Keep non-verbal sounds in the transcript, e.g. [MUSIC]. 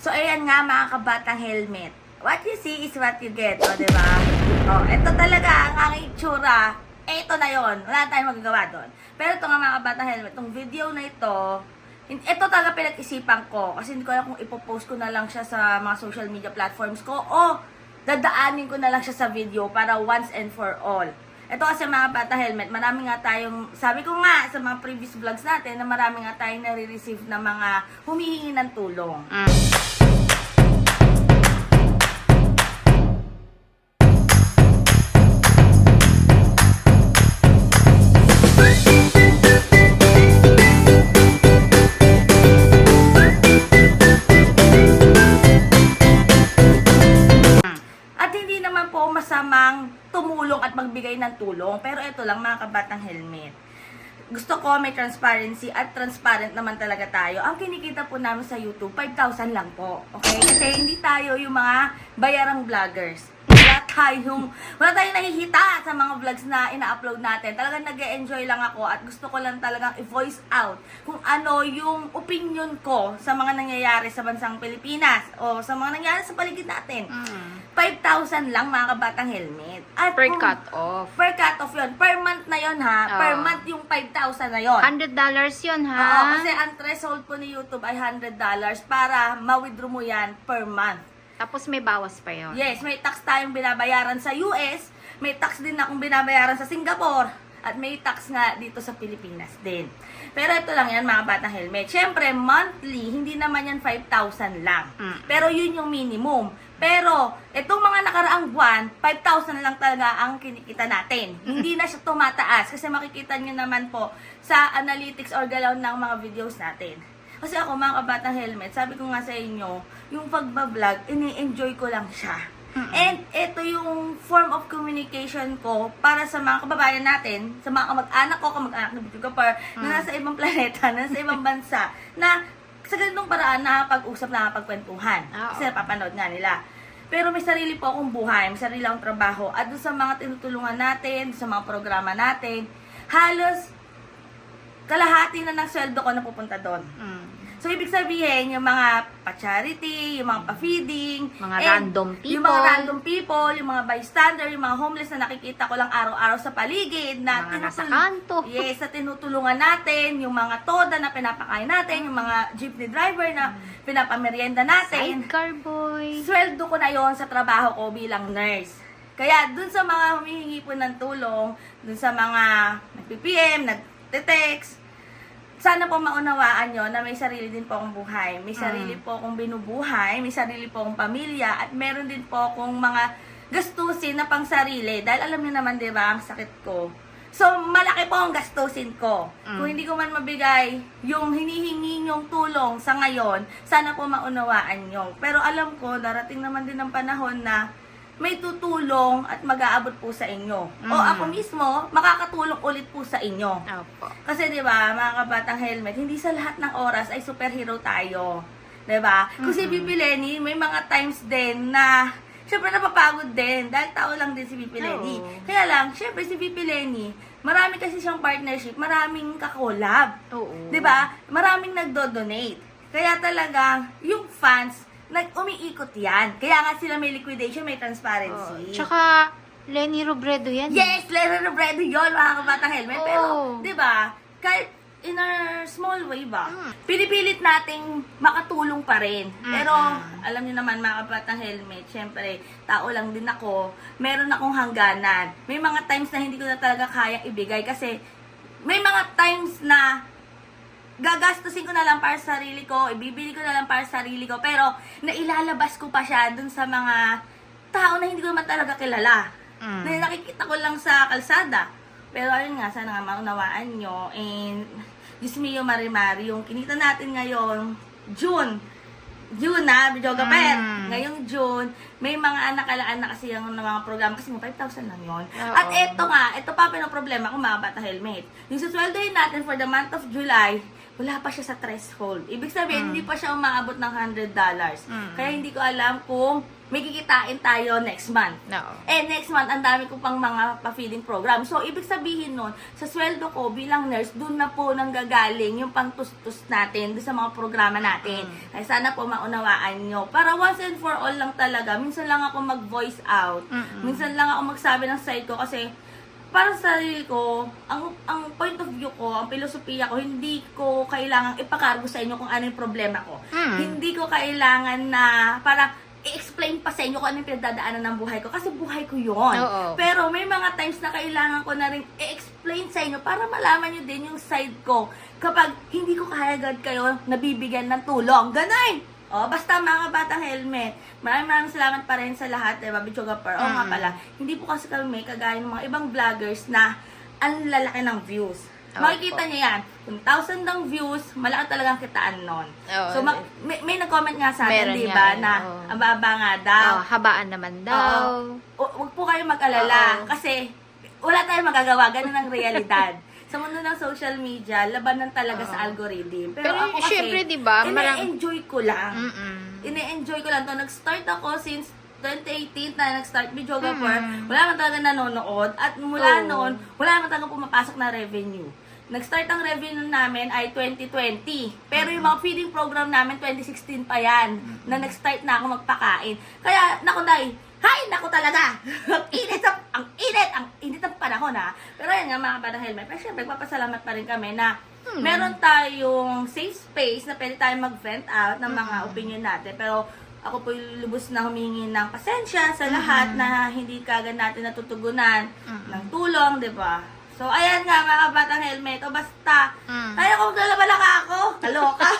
So, ayan nga mga kabatang helmet. What you see is what you get, o, diba? O, ito talaga ang aking itsura. Ito na yon Wala tayong magagawa doon. Pero ito nga mga kabatang helmet, itong video na ito, ito talaga pinag-isipan ko. Kasi hindi ko alam kung ipopost ko na lang siya sa mga social media platforms ko o dadaanin ko na lang siya sa video para once and for all. Ito kasi mga bata helmet, marami nga tayong, sabi ko nga sa mga previous vlogs natin, na marami nga tayong nare-receive na mga humihingi ng tulong. Mm. Magbigay ng tulong. Pero ito lang mga kabatang helmet. Gusto ko may transparency at transparent naman talaga tayo. Ang kinikita po namin sa YouTube, 5,000 lang po. Okay? Kasi hindi tayo yung mga bayarang vloggers. Tayong, wala tayong nakikita sa mga vlogs na ina-upload natin. Talagang nag enjoy lang ako at gusto ko lang talagang i-voice out kung ano yung opinion ko sa mga nangyayari sa bansang Pilipinas o sa mga nangyayari sa paligid natin. Mm. 5,000 lang mga kabatang helmet. At Per kung- cut off. Per cut off yun. Per month na yun ha. Oo. Per month yung 5,000 na yun. $100 yun, ha? Oo, kasi ang threshold po ni YouTube ay $100 para ma-withdraw mo yan per month. Tapos may bawas pa yun. Yes, may tax tayong binabayaran sa US, may tax din akong binabayaran sa Singapore, at may tax nga dito sa Pilipinas din. Pero ito lang yan mga batang helmet. Siyempre, monthly, hindi naman yan 5,000 lang. Mm. Pero yun yung minimum. Pero, itong mga nakaraang buwan, 5,000 lang talaga ang kinikita natin. [LAUGHS] Hindi na siya tumataas. Kasi makikita nyo naman po sa analytics or galaw ng mga videos natin. Kasi ako, mga kabatang helmet, sabi ko nga sa inyo, yung pagbablog, ini-enjoy ko lang siya. Mm-mm. And ito yung form of communication ko para sa mga kababayan natin, sa mga kamag-anak ko, kamag-anak ng Bitugapar, na Mm. nasa ibang planeta, na [LAUGHS] nasa ibang bansa, na sa ganitong paraan nakapag-usap, nakapagkwentuhan. Ah, Kasi napapanood nga nila. Pero may sarili po akong buhay, may sarili akong trabaho. At doon sa mga tinutulungan natin, sa mga programa natin, halos kalahati na ng sweldo ko na pupunta doon. Mm. So, ibig sabihin, yung mga pa-charity, yung mga pa-feeding, Mga and random Yung mga people. random people, yung mga bystander, yung mga homeless na nakikita ko lang araw-araw sa paligid. Na Mga nasa kanto. Yes, na tinutulungan natin, yung mga toda na pinapakain natin, yung mga jeepney driver na pinapamerienda natin. Sidecar boy. Sweldo ko na yon sa trabaho ko bilang nurse. Kaya dun sa mga humihingi po ng tulong, dun sa mga nag-PPM, nag-text, sana po maunawaan nyo na may sarili din po akong buhay. May sarili po akong binubuhay, may sarili po akong pamilya, at meron din po akong mga gastusin na pang sarili. Dahil alam niyo naman, di ba, ang sakit ko. So, malaki po ang gastusin ko. Mm. Kung hindi ko man mabigay yung hinihingi nyong tulong sa ngayon, sana po maunawaan nyo. Pero alam ko, darating naman din ang panahon na may tutulong at mag-aabot po sa inyo. O Mm. ako mismo, makakatulong ulit po sa inyo. Opo. Kasi 'di ba, mga kabatang helmet, hindi sa lahat ng oras ay superhero tayo. 'Di ba? Kung si Mm-mm. Bibi Lenny, may mga times din na syempre napapagod din dahil tao lang din si Bibi Lenny. Oo. Kaya lang, syempre si Bibi Lenny, marami kasi siyang partnership, maraming kakolab. Oo. 'Di ba? Maraming nagdo-donate. Kaya talagang yung fans nag umiikot yan. Kaya nga sila may liquidation, may transparency. Tsaka, Lenny Robredo yan. Yes, Lero Robredo yun, mga kabatang helmet. Pero, Oo. di ba, kahit in a small way ba, Mm. pinipilit nating makatulong pa rin. Pero, alam niyo naman, mga kabatang helmet, syempre, tao lang din ako, meron akong hangganan. May mga times na hindi ko na talaga kayang ibigay kasi may mga times na gagastusin ko na lang para sa sarili ko, ibibili ko na lang para sa sarili ko, pero nailalabas ko pa siya dun sa mga tao na hindi ko naman talaga kilala Mm. na nakikita ko lang sa kalsada. Pero ayun nga, sana nga maunawaan nyo. And, Diyos mio, Marimari, yung kinita natin ngayon, June. June na, Bijoga Per. Mm. Ngayong June, may mga anak-alaan na kasi yung mga program kasi mga 5,000 lang yun. Oo. At eto nga, ito pa problema kung mga bata helmet. Yung susweldohin natin for the month of July, wala pa siya sa threshold. Ibig sabihin, Mm. hindi pa siya umaabot ng $100. Mm. Kaya hindi ko alam kung may kikitain tayo next month. Oo. Eh, next month, ang dami ko pang mga pa-feeding program. So, ibig sabihin nun, sa sweldo ko bilang nurse, dun na po nanggagaling yung pang-tustus natin dun sa mga programa natin. Ay, sana po maunawaan nyo. Para once and for all lang talaga, minsan lang ako mag-voice out. Mm-mm. Minsan lang ako magsabi ng side ko kasi para sa sarili ko, ang ang point of view ko, ang filosofiya ko, hindi ko kailangang ipakargo sa inyo kung ano yung problema ko. Mm. Hindi ko kailangan na para i-explain pa sa inyo kung ano yung pinagdadaanan ng buhay ko kasi buhay ko yon. Oo. Pero may mga times na kailangan ko na rin i-explain sa inyo para malaman nyo din yung side ko kapag hindi ko kaagad kayo nabibigyan ng tulong. Ganun! O, basta mga batang helmet. Maraming maraming salamat pa rin sa lahat, eh, Babi Chogapur. O nga Mm. pala, hindi po kasi kami kagaya ng mga ibang vloggers na ang lalaki ng views. Opo. Makikita niyo yan. Kung thousand ng views, malaki talagang kitaan nun. Oo. So, ma- may, may nag-comment nga sa atin, Meron di ba, eh, na oo. ang baba nga daw. Oh, habaan naman daw. O- Huwag po kayo mag-alala. Oo. Kasi, wala tayong magagawa. Ganun ang realidad. [LAUGHS] sa mundo ng social media, labanan talaga sa algorithm. Pero, Pero ako kasi, syempre, di ba, marang- ine-enjoy ko lang. Mm-mm. Ine-enjoy ko lang to. Nag-start ako since 2018 na nag-start videographer. Mm. Wala naman talaga nanonood. At mula Oo. noon, wala naman talaga pumapasok na revenue. Nag-start ang revenue namin ay 2020. Pero yung mga feeding program namin, 2016 pa yan. Na nag-start na ako magpakain. Kaya, naku, Day, hay, naku talaga. ang init, sa- ang init, ang init ng panahon, ha. Pero yan nga, mga batang helmet. Pero syempre, papasalamat pa rin kami na Hmm. meron tayong safe space na pwede tayong mag-vent out ng mga Mm. opinion natin. Pero, ako po lubos na humingi ng pasensya sa mm-hmm. lahat mm-hmm. na hindi kagad natin natutugunan mm-hmm. ng tulong, di ba? So, ayan nga mga batang helmet. O basta, mm. tayo kung lalabala ako. Kaloka. [LAUGHS]